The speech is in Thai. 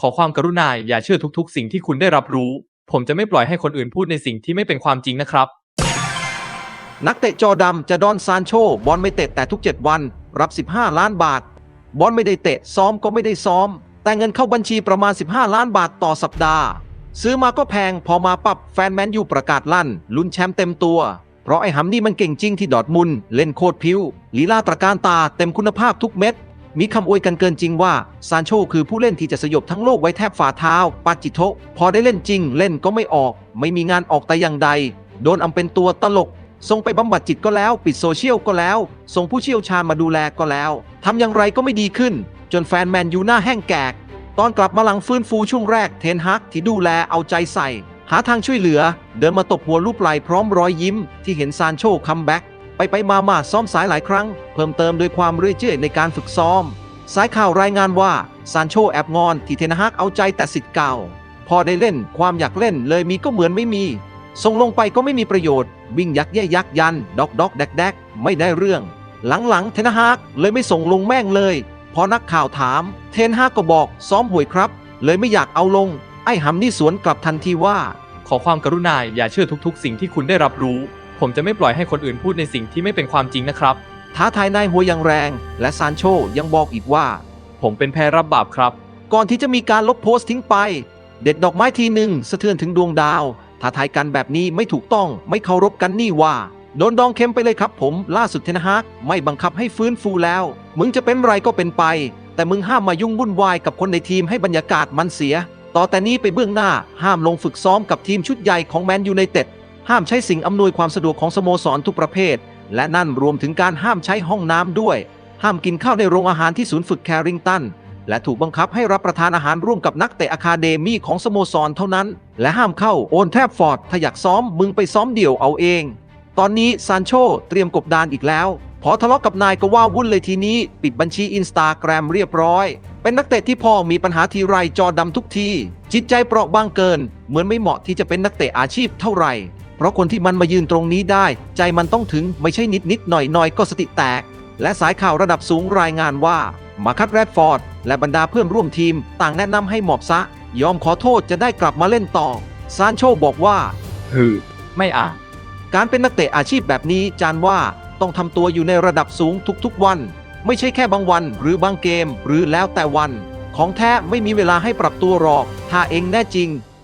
ขอความกรุณาอย่าเชื่อทุกๆ สิ่งที่คุณได้รับรู้ ผมจะไม่ปล่อยให้คนอื่นพูดในสิ่งที่ไม่เป็นความจริงนะครับ นักเตะจอดำจะดอนซานโช บอลไม่เตะแต่ทุก 7 วัน รับ 15 ล้านบาท บอลไม่ได้เตะซ้อมก็ไม่ได้ซ้อม แต่เงินเข้าบัญชีประมาณ 15 ล้านบาทต่อสัปดาห์ ซื้อมาก็แพงพอมาปรับแฟนแมนยูประกาศลั่น ลุ้นแชมป์เต็มตัว เพราะไอ้หำนี่มันเก่งจริงที่ดอร์ทมุนเล่นโคตรพิ้วลีลาตระการตาเต็มคุณภาพทุกเม็ด มีคำอวยกันเกินจริงว่าซานโชคือผู้เล่นที่จะสยบทั้งโลกไว้แทบฝ่าเท้า ปาจิโตพอได้เล่นจริง เล่นก็ไม่ออก ไม่มีงานออกแต่อย่างใด โดนอำเป็นตัวตลกส่งไปบำบัดจิตก็แล้ว ปิดโซเชียลก็แล้ว ส่งผู้เชี่ยวชาญมาดูแลก็แล้วทำอย่างไรก็ไม่ดีขึ้น จนแฟนแมนยูหน้าแห้งแกก ตอนกลับมาหลังฟื้นฟูช่วงแรกเทนฮักที่ดูแลเอาใจใส่ หาทางช่วยเหลือ เดินมาตบหัวลูกไหลพร้อมรอยยิ้ม ที่เห็นซานโชคัมแบ็ก ไปไปมามาซ้อมสายหลายครั้ง เพิ่มเติมโดยความเรื่อยเจื่อยในการฝึกซ้อม สายข่าวรายงานว่าซานโชแอบงอนที่เทนฮักเอาใจแต่สิทธิ์เก่า พอได้เล่นความอยากเล่นเลยมีก็เหมือนไม่มี ส่งลงไปก็ไม่มีประโยชน์ วิ่งยักแย่ยักยันดอกดอกแดกแดกไม่ได้เรื่อง หลังๆเทนฮากเลยไม่ส่งลงแม่งเลย พอนักข่าวถาม เทนฮากก็บอกซ้อมห่วยครับ เลยไม่อยากเอาลง ไอ้หำนี่สวนกลับทันทีว่า ขอความกรุณาอย่าเชื่อทุกๆ สิ่งที่คุณได้รับรู้ ผมจะไม่ปล่อยให้คนอื่นพูดในสิ่งที่ไม่เป็นความจริงนะครับ ท้าทายนายหัวอย่างแรง และซานโชยังบอกอีกว่า ผมเป็นแพรับบาปครับ ก่อนที่จะมีการลบโพสต์ทิ้งไป เด็ดดอกไม้ทีหนึ่งสะเทือนถึงดวงดาวท้าทายกันแบบนี้ไม่ถูกต้องไม่เคารพกันนี่ว่าโดนดองเข็มไปเลยครับผมล่าสุดเทนฮากไม่บังคับให้ฟื้นฟูแล้ว มึงจะเป็นไรก็เป็นไป แต่มึงห้ามมายุ่งวุ่นวายกับคนในทีมให้บรรยากาศมันเสีย ต่อแต่นี้ไปเบื้องหน้าห้ามลงฝึกซ้อมกับทีมชุดใหญ่ของแมนยูไนเต็ด ห้ามใช้สิ่งอำนวยความสะดวกของสโมสรทุกประเภท และนั่นรวมถึงการห้ามใช้ห้องน้ำด้วย ห้ามกินข้าวในโรงอาหารที่ศูนย์ฝึกแคริงตัน และถูกบังคับให้รับประทานอาหารร่วมกับนักเตะอะคาเดมี่ของสโมสรเท่านั้น และห้ามเข้าโอนแทบฟอร์ดถ้าอยากซ้อมมึงไปซ้อมเดี่ยวเอาเอง ตอนนี้ซานโชเตรียมกบดานอีกแล้วพอทะเลาะกับนายก็ว่าวุ่นเลยทีนี้ ปิดบัญชีอินสตาแกรมเรียบร้อย เป็นนักเตะที่พ่อมีปัญหาทีไรจอดำทุกที จิตใจเปราะบางเกิน เหมือนไม่เหมาะที่จะเป็นนักเตะอาชีพเท่าไหร่ เพราะคนที่มันมายืนตรงนี้ได้ ใจมันต้องถึงไม่ใช่นิดนิดๆหน่อยหน่อยๆก็สติแตก และสายข่าวระดับสูงรายงานว่ามาคัตแรดฟอร์ด และบรรดาเพื่อนร่วมทีม ต่างแนะนำให้หมอบซะ ยอมขอโทษจะได้กลับมาเล่นต่อ ซานโชบอกว่าฮือไม่อ่านการเป็นนักเตะอาชีพแบบนี้จานว่าต้องทำตัวอยู่ในระดับสูงทุกๆวัน ไม่ใช่แค่บางวัน หรือบางเกม หรือแล้วแต่วัน ของแท้ไม่มีเวลาให้ปรับตัวหรอก ถ้าเองแน่จริง